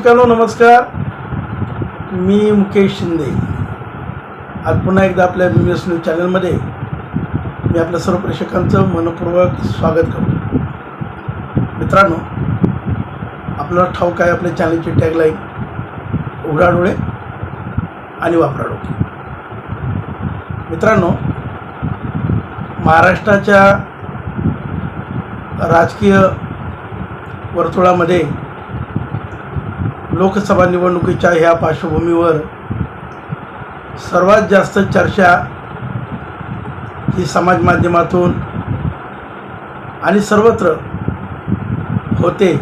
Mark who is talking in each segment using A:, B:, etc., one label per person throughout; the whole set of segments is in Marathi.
A: प्रेक्षकांनो नमस्कार. मी मुकेश शिंदे. आज पुन्हा एकदा आपल्या बी एस न्यूज चॅनलमध्ये मी आपल्या सर्व प्रेक्षकांचं मनपूर्वक स्वागत करतो. मित्रांनो आपल्याला ठाऊक आहे आपल्या चॅनलची टॅगलाईन उघडा डोळे आणि वापरा डोळे. मित्रांनो महाराष्ट्राच्या राजकीय वर्तुळामध्ये लोकसभा निवडणुकीच्या ह्या पार्श्वभूमीवर सर्वात जास्त चर्चा ही समाज माध्यमातून आणि सर्वत्र होते.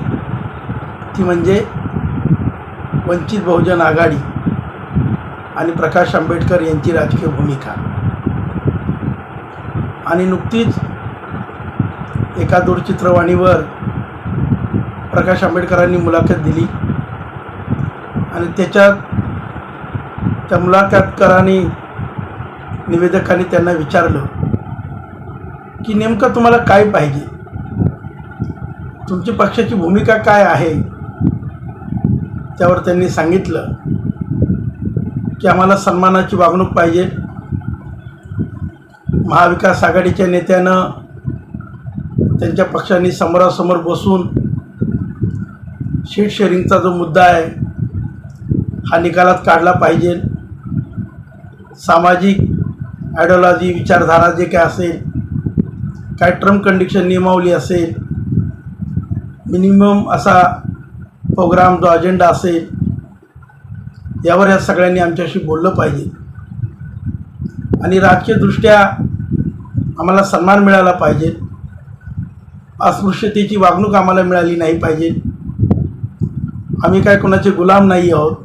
A: ती म्हणजे वंचित बहुजन आघाडी आणि प्रकाश आंबेडकर यांची राजकीय भूमिका. आणि नुकतीच एका दूरचित्रवाणीवर प्रकाश आंबेडकरांनी मुलाखत दिली. आणि त्याच्यात त्या मुलाखतकारांनी निवेदकांनी त्यांना विचारलं की नेमकं तुम्हाला काय पाहिजे? तुमची पक्षाची भूमिका काय आहे? त्यावर त्यांनी सांगितलं की आम्हाला सन्मानाची वागणूक पाहिजे. महाविकास आघाडीच्या नेत्यानं त्यांच्या पक्षांनी समोरासमोर बसून शीट शेअरिंगचा जो मुद्दा आहे हा निकालात काढला पाहिजे. सामाजिक आयडिओलॉजी विचारधारा जे काय असेल काय टर्म कंडिशन नियमावली असेल मिनिमम असा प्रोग्राम जो अजेंडा असेल यावर या सगळ्यांनी आमच्याशी बोललं पाहिजे. आणि राजकीयदृष्ट्या आम्हाला सन्मान मिळाला पाहिजे. अस्पृश्यतेची वागणूक आम्हाला मिळाली नाही पाहिजे. आम्ही काय कोणाचे गुलाम नाही आहोत.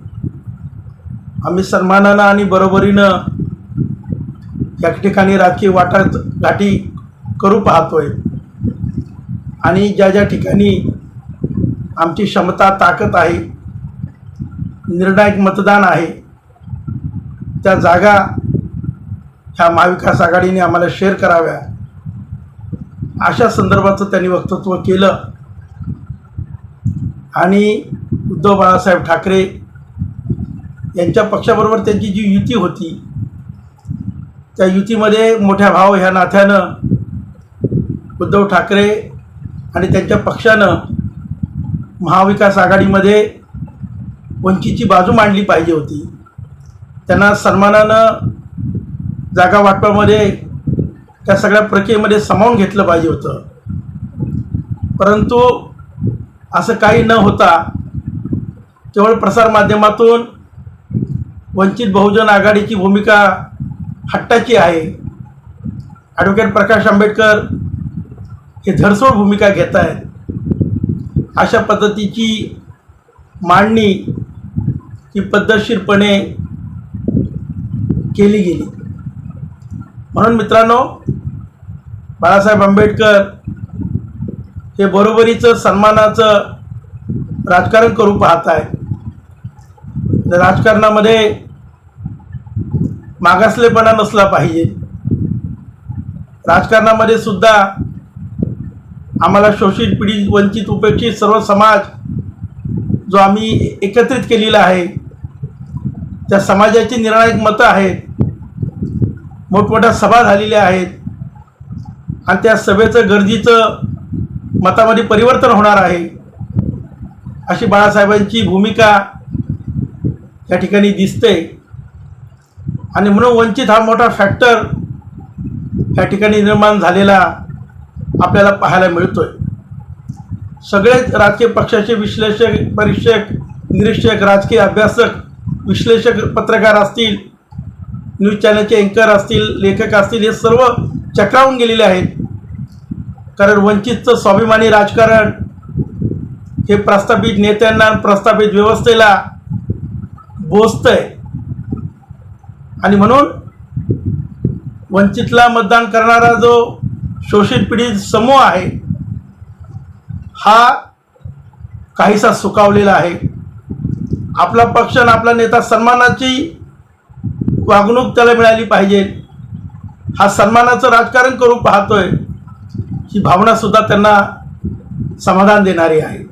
A: आम्ही सन्मानानं आणि बरोबरीनं या ठिकाणी राजकीय वाटात गाठी करू पाहतोय. आणि ज्या ज्या ठिकाणी आमची क्षमता ताकद आहे निर्णायक मतदान आहे त्या जागा ह्या महाविकास आघाडीने आम्हाला शेअर कराव्या. अशा संदर्भाचं त्यांनी वक्तत्व केलं. आणि उद्धव बाळासाहेब ठाकरे यांच्या पक्षाबरोबर त्यांची जी युती होती त्या युतीमध्ये मोठ्या भाव ह्या नात्यानं उद्धव ठाकरे आणि त्यांच्या पक्षानं महाविकास आघाडीमध्ये वंचितची बाजू मांडली पाहिजे होती. त्यांना सन्मानानं जागा वाटपामध्ये त्या सगळ्या प्रक्रियेमध्ये सामावून घेतलं पाहिजे होतं. परंतु असं काही न होता केवळ प्रसारमाध्यमातून वंचित बहुजन आघाडीची भूमिका हट्टाची आहे. ॲडव्होकेट प्रकाश आंबेडकर हे धडसोड भूमिका घेत आहेत. अशा पद्धतीची मांडणी ही पद्धतशीरपणे केली गेली. म्हणून मित्रांनो बाळासाहेब आंबेडकर हे बरोबरीचं सन्मानाचं राजकारण करू पाहत आहे राजकारणामध्ये मागासलेपणा नसला पाहिजे. राजकारणामध्ये सुद्धा आम्हाला शोषित पीडित वंचित उपेक्षित सर्व समाज जो आम्ही एकत्रित केलेला आहे त्या समाजाची निर्णायक मतं आहेत मोठमोठ्या सभा झालेल्या आहेत आणि त्या सभेचं गरजेचं मतामध्ये परिवर्तन होणार आहे अशी बाळासाहेबांची भूमिका या ठिकाणी दिसते आणि म्हणून वंचित हा मोठा फॅक्टर या ठिकाणी निर्माण झालेला आपल्याला पाहायला मिळतोय. सगळेच राजकीय पक्षाचे विश्लेषक परीक्षक निरीक्षक राजकीय अभ्यासक विश्लेषक पत्रकार असतील न्यूज चॅनलचे अँकर असतील लेखक असतील हे सर्व चक्रावून गेलेले आहेत. कारण वंचितचं स्वाभिमानी राजकारण हे प्रस्थापित नेत्यांना प्रस्थापित व्यवस्थेला बोचतंय आणि म्हणून वंचितला मतदान करणारा जो शोषित पिढी समूह आहे हा काहीसा सुकावलेला आहे. आपला पक्ष आणि आपला नेता सन्मानाची वागणूक त्याला मिळाली पाहिजे. हा सन्मानाचं राजकारण करू पाहतोय ही भावनासुद्धा त्यांना समाधान देणारी आहे.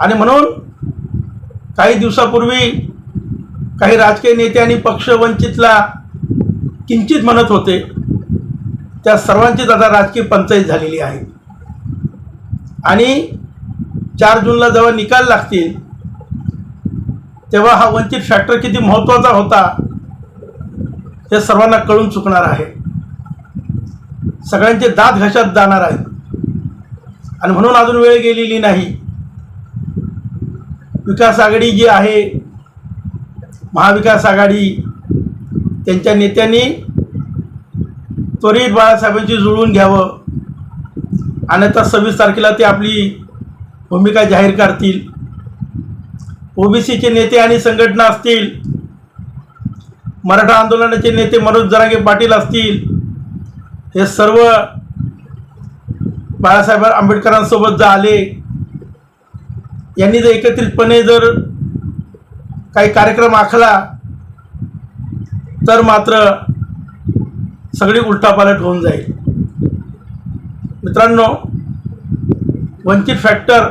A: आणि म्हणून काही दिवसापूर्वी काही राजकीय नेते आणि पक्ष वंचितला किंचित म्हणत होते त्या सर्वांचीच आता राजकीय पंचायत झालेली आहे. आणि चार जूनला जेव्हा निकाल लागतील तेव्हा हा वंचित फॅक्टर किती महत्त्वाचा होता हे सर्वांना कळून चुकणार आहे. सगळ्यांचे दात घशात जाणार आहेत. आणि म्हणून अजून वेळ गेलेली नाही. विकास आघाडी जी आहे महाविकास आघाडी त्यांच्या नेत्यांनी त्वरित बाळासाहेबांची जुळवून घ्यावं. आणि आता सव्वीस तारखेला ते आपली भूमिका जाहीर करतील. ओबीसीचे नेते आणि संघटना असतील. मराठा आंदोलनाचे नेते मनोज जरांगे पाटील असतील. हे सर्व बाळासाहेब आंबेडकरांसोबत जर आले यांनी जर एकत्रितपणे जर काही कार्यक्रम आखला तर मात्र सगळी उलटापालट होऊन जाईल. मित्रांनो वंचित फॅक्टर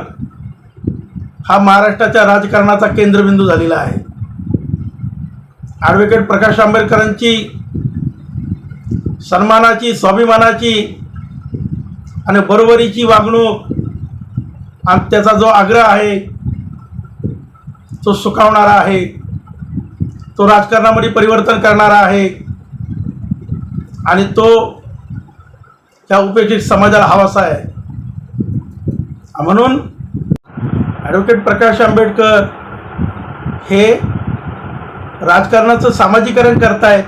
A: हा महाराष्ट्राच्या राजकारणाचा केंद्रबिंदू झालेला आहे. ॲडव्होकेट प्रकाश आंबेडकरांची सन्मानाची स्वाभिमानाची आणि बरोबरीची वागणूक आणि त्याचा जो आग्रह आहे तो सुखावणारा आहे. तो राजकारणामध्ये परिवर्तन करणारा आहे. आणि तो त्या उपेक्षित समाजाला हवासा आहे. म्हणून ॲडव्होकेट प्रकाश आंबेडकर हे राजकारणाचं सामाजिकरण करतायत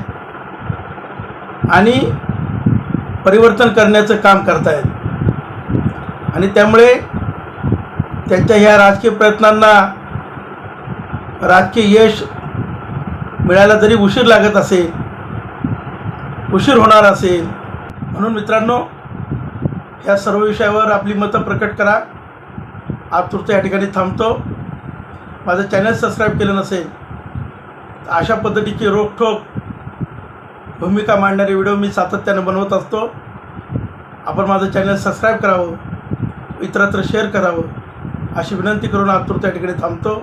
A: आणि परिवर्तन करण्याचं काम करतायत. आणि त्यामुळे त्यांच्या ह्या राजकीय प्रयत्नांना राजकीय यश मिळायला जरी उशीर लागत असेल उशीर होणार असेल म्हणून मित्रांनो ह्या सर्व विषयावर आपली मतं प्रकट करा. आतुरता या ठिकाणी थांबतो. माझं चॅनल सबस्क्राईब केलं नसेल तर अशा पद्धतीची रोखठोक भूमिका मांडणारे व्हिडिओ मी सातत्यानं बनवत असतो. आपण माझं चॅनल सबस्क्राईब करावं इतरत्र शेअर करावं अशी विनंती करून आतुरता या ठिकाणी थांबतो.